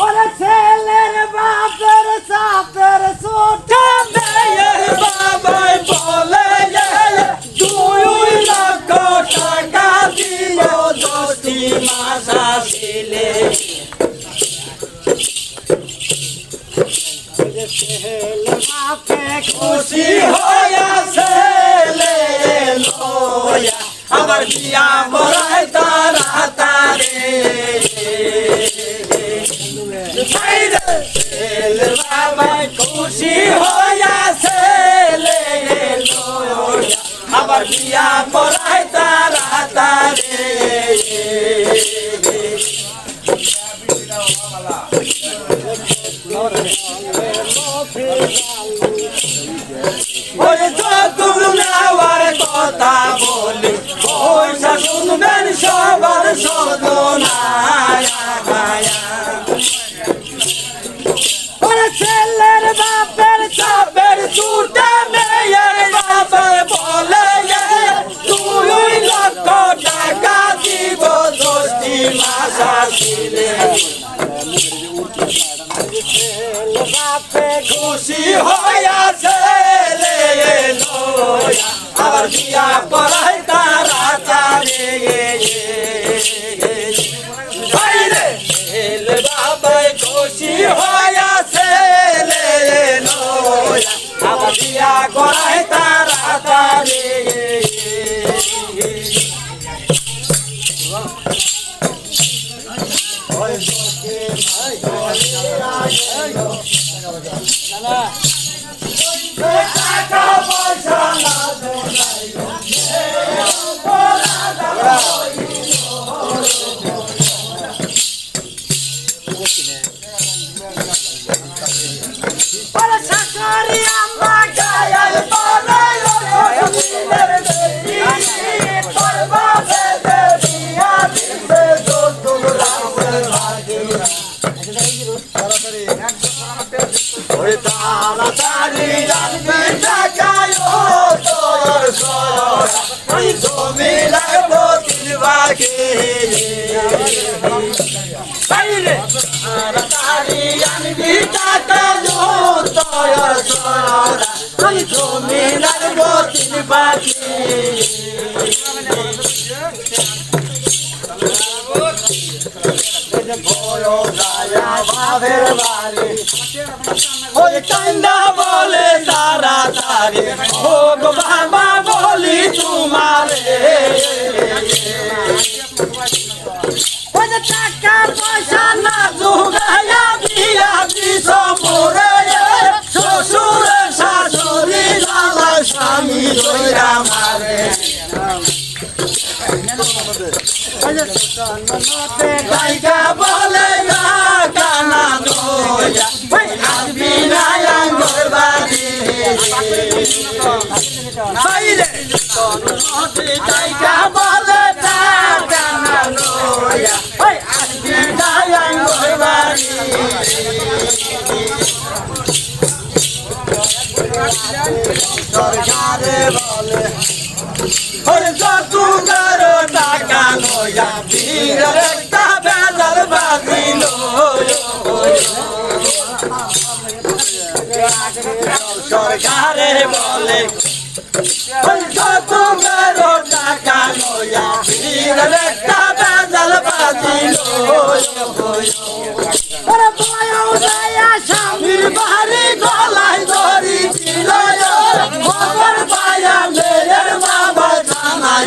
ওরে ছেলের বাপের সাপের সোটা মেয়ের বাবাই বলে যে দুই লক্ষ টাকা দিব দশটি মাস আসিলে বাপে খুশি হইয়াছে লইয়া আমার বিয়া বড়াই খুশি হইয়াছে আমার বিয়া বড়াই তারা তারে। কথা বলি পয়সা শুনবেন সবার সদনায় বাপে খুশি হইয়াছে আবার বিয়া করাই তারা তারে এলে বাবাই খুশি হইয়াছে আবার বিয়া করাই তারা তারে টাকা পয়সা না ওরে ওই তাড়াতাড়ি জানবি টাকায় তোর সর ওই জমি লাগবো তিন ভাগে বাইরে তাড়াতাড়ি আনবি টাকা তোর সর ওই জমি লাগবো তিন ভাগে ওই কান্দা বলে তারা তারে ও বলে গা কানা দইয়া আসবি না আঙ্গর বাড়ি বাইরে গায়িকা বলে গা কানা দইয়া আসবি না আঙ্গর বাড়ি সরকারে বলে ওরে যতুগার টাকা সরকারে বলে কত মেরো টাকা লয়া বীরের একটা বেজাল বাজিল ওরে বয় উদয়া স্বামীর বাড়ি গলায় ধরি ছিল খবর পায়া মেয়ের বাবা জানাই